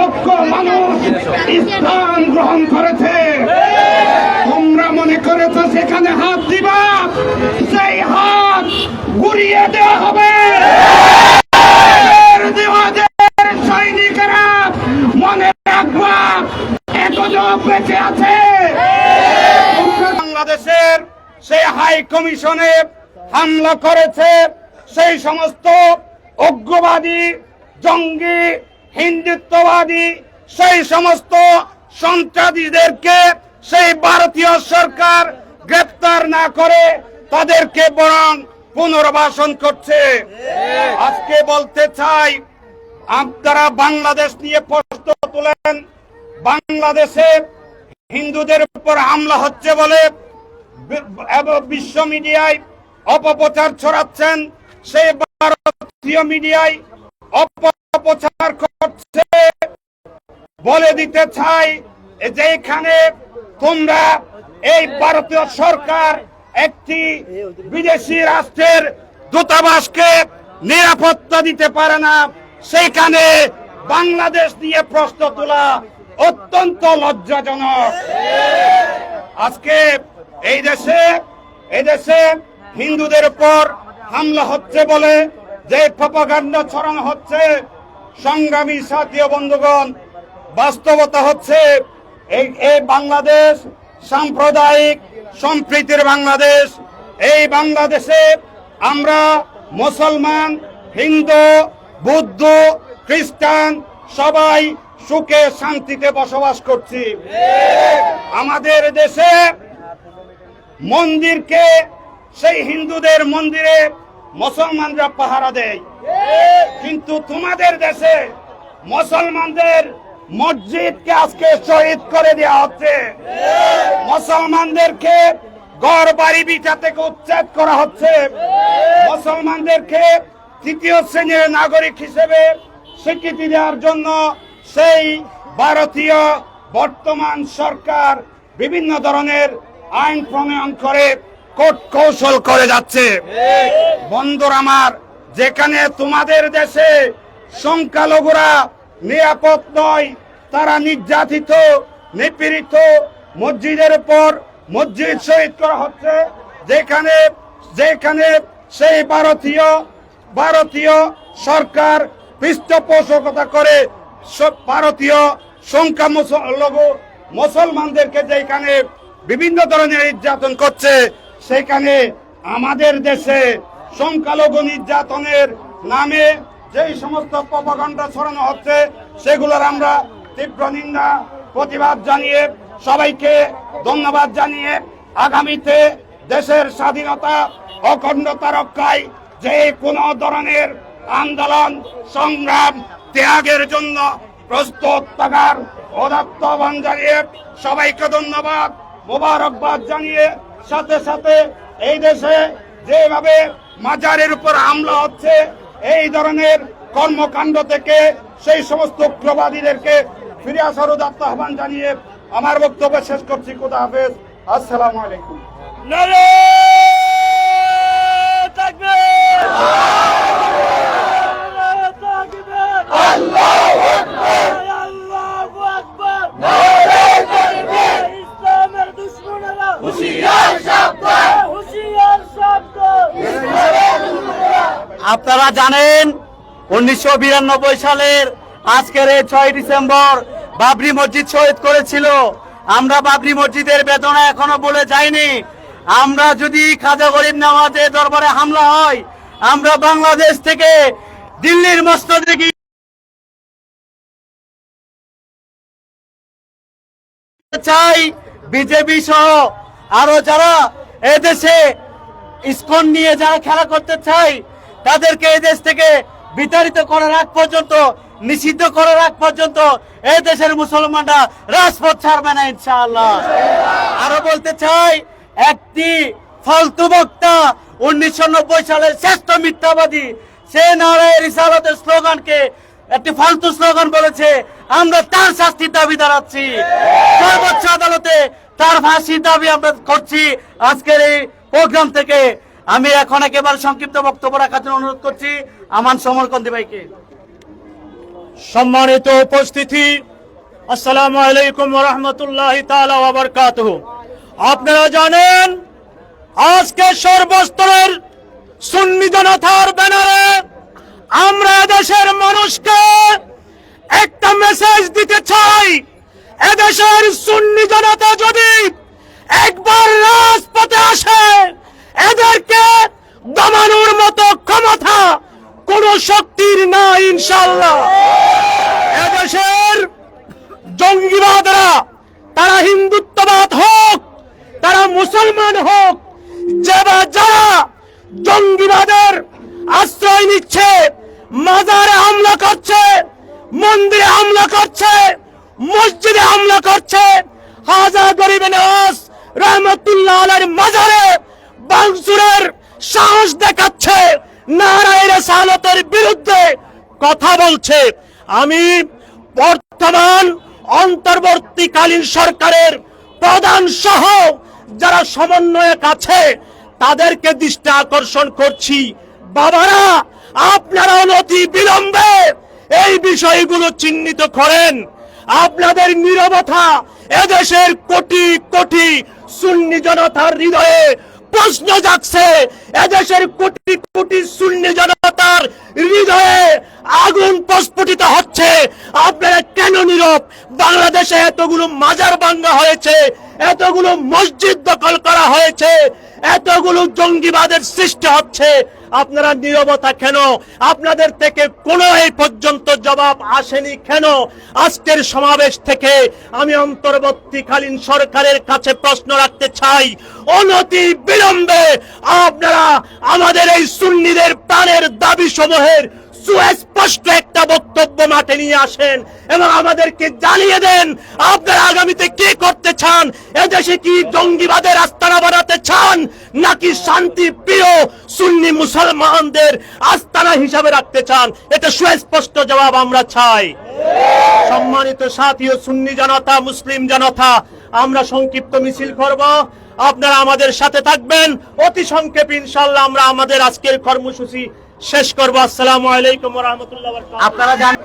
লক্ষ মানুষ গ্রহণ করেছে। তোমরা মনে করেছ সেখানে হাত দিবা? সেই হাত ঘুরিয়ে দেওয়া হবে। সৈনিকেরা মনে রাখবা এখনও বেঁচে আছে। বাংলাদেশের সেই হাই কমিশনে হামলা করেছে। সেই সমস্ত উগ্রবাদী জঙ্গি হিন্দুত্ববাদী সেই সমস্ত সন্ত্রাসীদেরকে সেই ভারতীয় সরকার গ্রেপ্তার না করে তাদেরকে বরং পুনর্বাসন করছে। আজকে বলতে চাই, আপনারা বাংলাদেশ নিয়ে প্রশ্ন তুলেন, বাংলাদেশে হিন্দুদের উপর হামলা হচ্ছে বলে বিশ্ব মিডিয়ায় অপপ্রচার ছড়াচ্ছেন, সেই ভারতীয় মিডিয়ায় অপপ্রচার করছে বলে দিতে চাই যে এখানে তোমরা এই ভারতীয় সরকার একটি বিদেশি রাষ্ট্রের দূতাবাসকে নিরাপত্তা দিতে পারে না। সেখানে বাংলাদেশ নিয়ে প্রশ্ন তোলা অত্যন্ত লজ্জাজনক। আজকে এই দেশে এই দেশে হিন্দুদের উপর হামলা হচ্ছে বলে যে প্রপাগান্ড ছড়ানো হচ্ছে সংগ্রামী সাথী ও বন্ধুগণ, বাস্তবতা হচ্ছে এই এই বাংলাদেশ সাম্প্রদায়িক সম্প্রীতির বাংলাদেশ। এই বাংলাদেশে আমরা মুসলমান, হিন্দু, বৌদ্ধ, খ্রিস্টান সবাই সুখে শান্তিতে বসবাস করছি। আমাদের দেশে মন্দিরকে সেই হিন্দুদের মন্দিরে মুসলমানরা পাহারা দেয়। কিন্তু তোমাদের দেশে মুসলমানদের মসজিদকে আজকে শহীদ করে দেওয়া হচ্ছে। মুসলমানদেরকে ঘর বাড়ি বিটা থেকে উচ্ছেদ করা হচ্ছে। মুসলমানদেরকে তৃতীয় শ্রেণির নাগরিক হিসেবে স্বীকৃতি দেওয়ার জন্য সেই ভারতীয় বর্তমান সরকার বিভিন্ন ধরনের আইন প্রণয়ন করে কোট কৌশল করে যাচ্ছে। বন্ধুর আমার, যেখানে তোমাদের দেশে সংখ্যালঘুরা নিরাপদ নয়, তারা নির্যাতিত, নিপীড়িত মসজিদের উপর মসজিদ শহীদ করা হচ্ছে। যেখানে যেখানে সেই ভারতীয় ভারতীয় সরকার পৃষ্ঠপোষকতা করে ভারতীয় সংখ্যা লঘু মুসলমানদেরকে যেখানে বিভিন্ন ধরনের নির্যাতন করছে সেখানে আমাদের দেশে সংখ্যালঘু নির্যাতনের নামে যেই সমস্ত প্রপাগণ্ডা ছড়ানো হচ্ছে, সেগুলোর আমরা তীব্র নিন্দা, প্রতিবাদ জানিয়ে সবাইকে ধন্যবাদ জানিয়ে আগামীতে দেশের স্বাধীনতা, অখণ্ডতা রক্ষায় যে কোনো ধরনের আন্দোলন, সংগ্রাম, ত্যাগের জন্য প্রস্তুত থাকার অদাত্ত জানিয়ে সবাইকে ধন্যবাদ, মোবারকবাদ জানিয়ে সাথে সাথে এই দেশে যেভাবে মাজারের উপর হামলা হচ্ছে, এই ধরনের কর্মকাণ্ড থেকে সেই সমস্ত প্রবাদীদেরকে ফিরে আসার উদাত্ত আহ্বান জানিয়ে আমার বক্তব্য শেষ করছি। খুদা হাফেজ। আসসালামু আলাইকুম। উনিশশো বিরানব্বই সালের আজকের এই ছয় ডিসেম্বর বাবরি মসজিদ শহীদ করেছিল। আমরা বাবরি মসজিদের বেদনা এখনও বলে যাইনি। আমরা যদি খাজা গরিব নামাজের দরবারে হামলা হয়, আমরা বাংলাদেশ থেকে দিল্লির মস্তদিকে চাই, বিজেপি সহ আরও যারা এদেশে ইস্কন নিয়ে যারা খেলা করতে চাই তাদেরকে এই দেশ থেকে বিতাড়িত করার আগ পর্যন্ত, নিষিদ্ধ করার আগ পর্যন্ত এই দেশের মুসলমানরা রাজপথ ছাড়বে না ইনশাআল্লাহ। আরও বলতে চাই, একটি ফালতু বক্তা উনিশশো নব্বই সালের শ্রেষ্ঠ মিথ্যাবাদী, সে নারায় রিসালতের স্লোগানকে একটি ফালতু স্লোগান বলেছে, আমরা তার শাস্তির দাবি দাঁড়াচ্ছি। সর্বোচ্চ আদালতে তার ফাঁসির দাবি আমরা করছি। আজকের এই প্রোগ্রাম থেকে আমি এখন একেবারে সংক্ষিপ্ত বক্তব্য রাখার জন্য অনুরোধ করছি আমান সমরকন্দি ভাইকে। সম্মানিত উপস্থিতি, আসসালামু আলাইকুম রহমতুল্লাহ বারকাত আপনারা জানেন, আজকে সর্বস্তরের সুন্নি জনতার ব্যানারে আমরা দেশের মানুষকে একটা মেসেজ দিতে চাই। এদেশের সুন্নি জনতা যদি একবার রাজপথে আসে এদেরকে দমানোর মতো ক্ষমতা কোন শক্তির না ইনশাল্লাহ এদেশের জঙ্গিবাদরা, তারা হিন্দুত্ববাদ হোক, তারা মুসলমান হোক, যে বা যারা জঙ্গিবাদের আশ্রয় নিচ্ছে, মাজারে হামলা করছে, মন্দিরে হামলা করছে, মসজিদে হামলা করছে, হাজার গরিবে নওয়াজ রহমতুল্লাহ আলের মাজারে বাংসুরের সাহস দেখাচ্ছে নারায়ণ সালতের বিরুদ্ধে। কথা বলছে, আমি বর্তমান অন্তর্বর্তীকালীন সরকারের প্রধান সহ যারা সমন্বয়ক আছে, তাদেরকে দৃষ্টি আকর্ষণ করছি। বাবারা আপনারা অনতি বিলম্বে এই বিষয়গুলো চিহ্নিত করেন। আপনাদের নীরবতা এদেশের কোটি কোটি সুন্নি জনতার হৃদয়ে প্রশ্ন জাগছে এদেশের কোটি কোটি শূন্য জনতার হৃদয়ে আগুন প্রস্ফুটিত হচ্ছে। আপনারা কেন নীরব? বাংলাদেশে এতগুলো মাজার ভাঙ্গা হয়েছে, এতগুলো মসজিদ দখল করা হয়েছে এতগুলো জঙ্গিবাদের সৃষ্টি হচ্ছে, আপনারা নিরবতা কেন? আপনাদের থেকে কোনো এই পর্যন্ত জবাব আসেনি কেন? আজকের সমাবেশ থেকে আমি অন্তর্বর্তীকালীন সরকারের কাছে প্রশ্ন রাখতে চাই, অনতি বিলম্বে আপনারা আমাদের এই সুন্নিদের প্রাণের দাবি সমূহের সুস্পষ্ট একটা বক্তব্য মাঠে নিয়ে আসেন এবং আমাদেরকে জানিয়ে দেন, আপনারা আগামীতে কি করতে চান? এদেশে কি জঙ্গিবাদের আস্তানা বানাতে চান? নাকি শান্তি প্রিয় সুন্নি মুসলমানদের আস্তানা হিসাবে রাখতে চান? এটা সুস্পষ্ট জবাব আমরা চাই। সম্মানিত সাথী ও সুন্নি জনতা, মুসলিম জনতা, আমরা সংক্ষিপ্ত মিছিল করব। আপনারা আমাদের সাথে থাকবেন। অতি সংক্ষেপে ইনশাল্লাহ আমরা আমাদের আজকের কর্মসূচি শেষ করব। আসসালামু আলাইকুম রহমতুল্লাহ আপনারা জানেন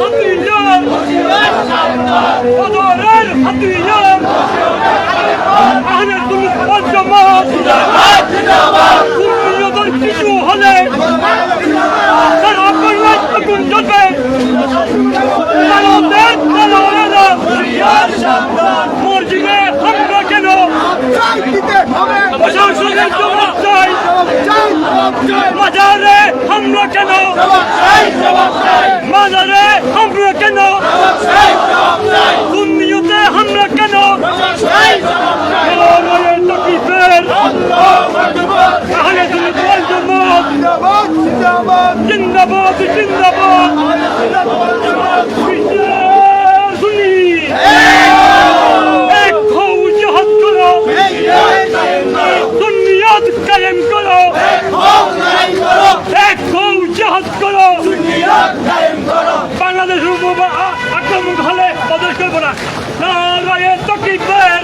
Hadiyan! Hadiyan! Hadiyan! মাজারে হামলা কেন? মাজারে হামলা কেন? আরে তকিবের